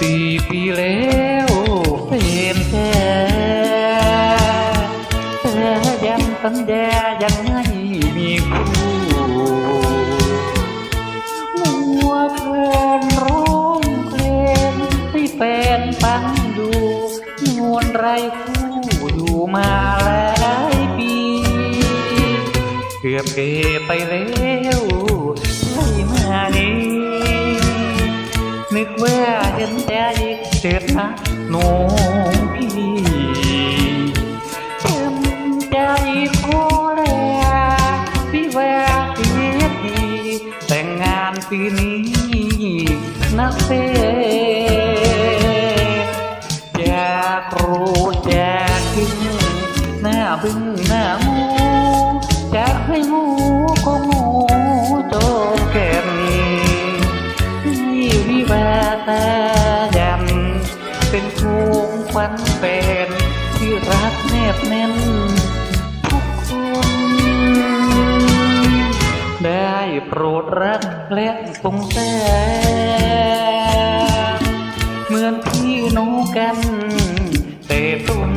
สี่ปีแล้วเป็นแท้แต่ยังสัญญายังไม่มีคู่มัวเพลินร้องเพลงให้แฟนฟังดูนวลไรคู่อยู่มาหลายปี เกือบเกไปแล้ว หนูพี่เต็มใจขอแลพี่แววเสียทีแต่งงานปีนี้นะเซอยากรู้อยากกินหน้าบึ้งหน้ามูจะให้หมูก็หมูโจมแก่นี้ที่วิวาตา นเป็นที่รักแนบแน่นทุกคน ได้โปรดรักและสงสารเหมือนพี่น้องกันแต่ต้น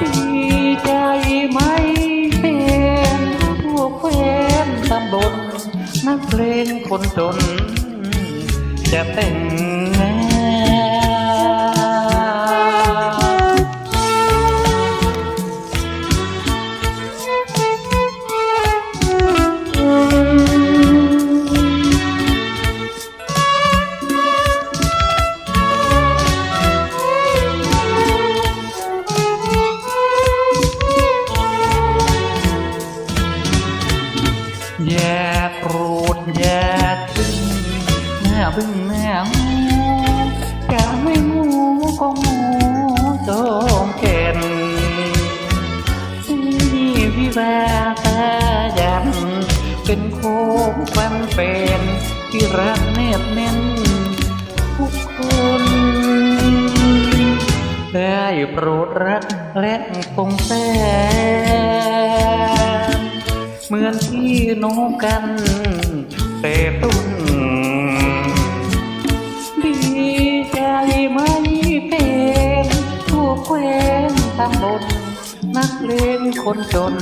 ดีใจไหมเป็นพวกแฟนตำบลนักเพลงคนจนจะแต่งงานาบึ้งหน้าหมูจะไม่หมูก็หมูจงเก่นที่วิวาตายันเป็นโค้งควนเป็นที่รักแนบแน่นทุกคนได้โปรดรักและสงแสารเหมือนพี่น้องกันแต่ต้ ตำบลนักเลงคนจน